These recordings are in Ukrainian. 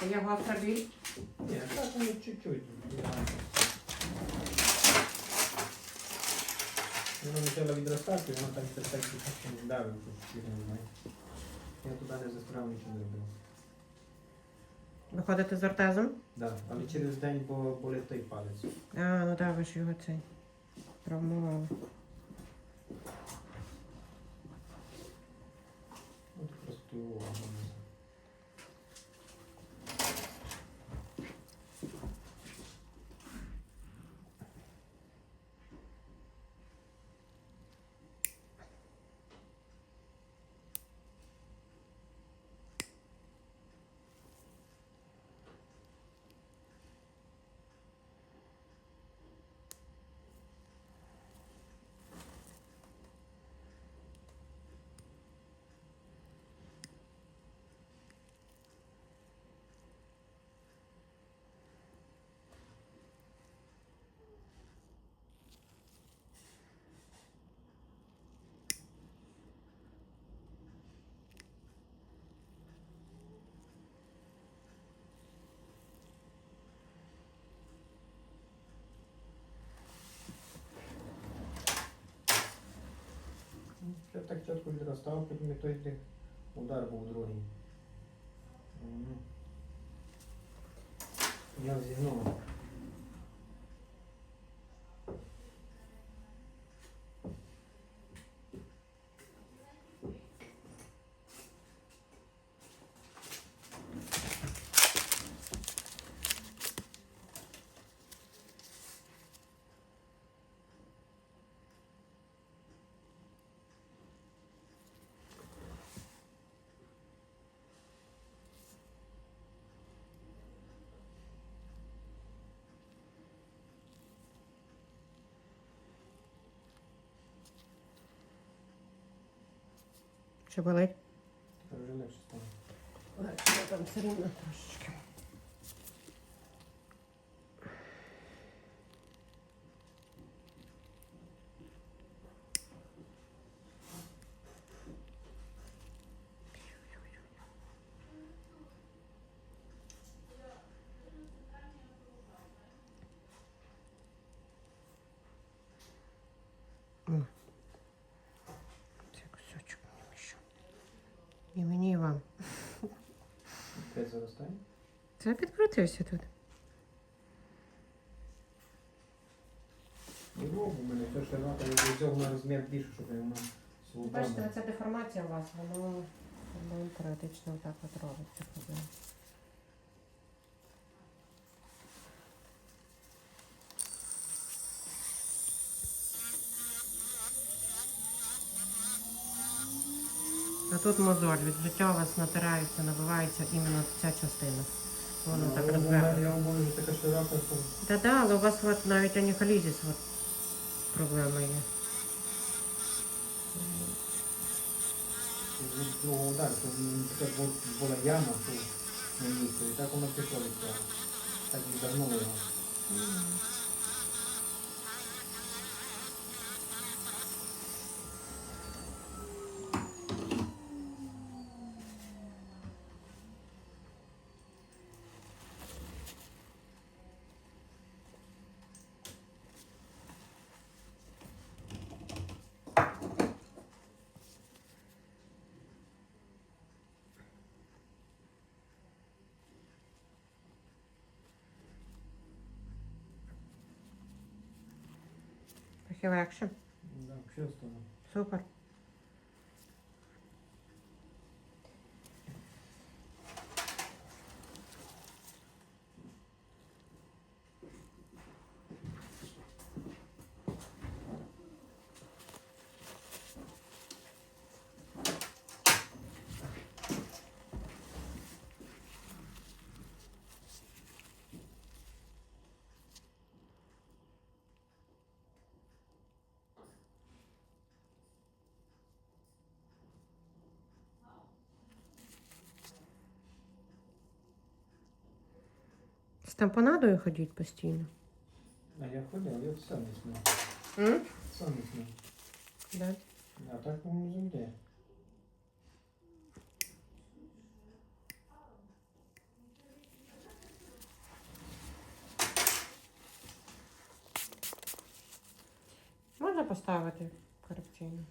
Це є гостра біль. Ні, так ну, чуть-чуть. Воно почало відростати, воно там це так не давив, тут не знаю. Я туди не застряв, нічого не робив. Виходите з ортезом? Да. Але через день бо болить той палець. А, ну так, ви ж його цей травмували. Ну, тут просто увагу. Так відростав, той де удар був другий. Я зігнув. Чи болить? Тепер вже легше стало. Легше, там все рівно трошечки. О. Це кусочок мені мішав. І мені, і вам. Опять заростає? Це підкрутився тут. І вовк мене те, що я до цього на розмір більше, щоб воно Бачите, свободно. це деформація у вас, воно, воно періодично отак от робиться. проблема. А тут мозоль, від життя у вас натирається, набивається іменно ця частина. Воно так Ну, у розвернуто. мене, Я можу така широка, що Да-да, але у вас от навіть аніхалізіс от проблема є. від другого удару, то мені така бу- була яма тут на місці, і так воно пішло від цього. Так відвернуло його. Трохи легше. Да, що стало? Супер. там понадою ходіть постійно? А я ходив, я сам не знаю. Сам не знаю. А так, ну, по-моєму, завжди. Можна поставити корупційну?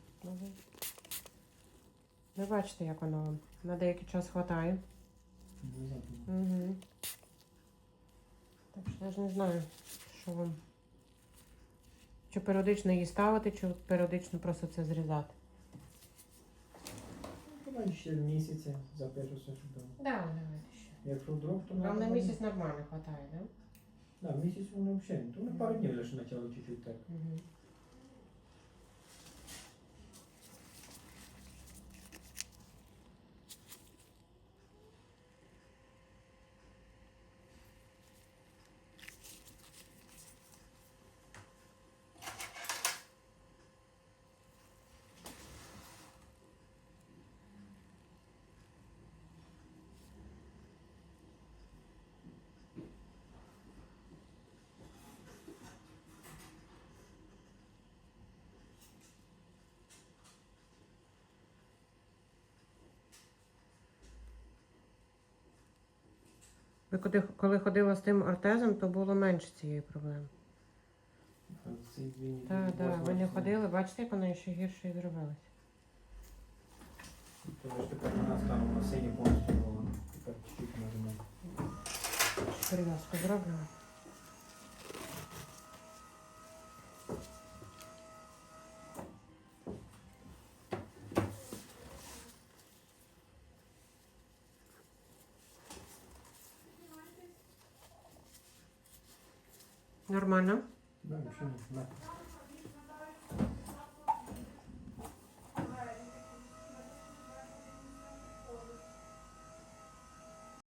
Ви бачите, як воно. На деякий час хватає. Угу. Так що я ж не знаю, що вам. Чи періодично її ставити, чи періодично просто це зрізати. Давай ще місяці запишу все, щоб було. Да, давайте ще. Якщо вдруг, то Вам на місяць нормально вистачає, так? Да? Да, місяць воно взагалі. То на пару днів лише почало чуть-чуть так. Угу. Коли, коли ходила з тим ортезом, то було менше цієї проблеми. Так, так, ви не ходили, бачите, як вона ще гірше і Тому То ж тепер нас там на сині повністю було. Тепер чуть-чуть нажимаю. Перев'язку зроблена. Нормально? Да, ще не. Да.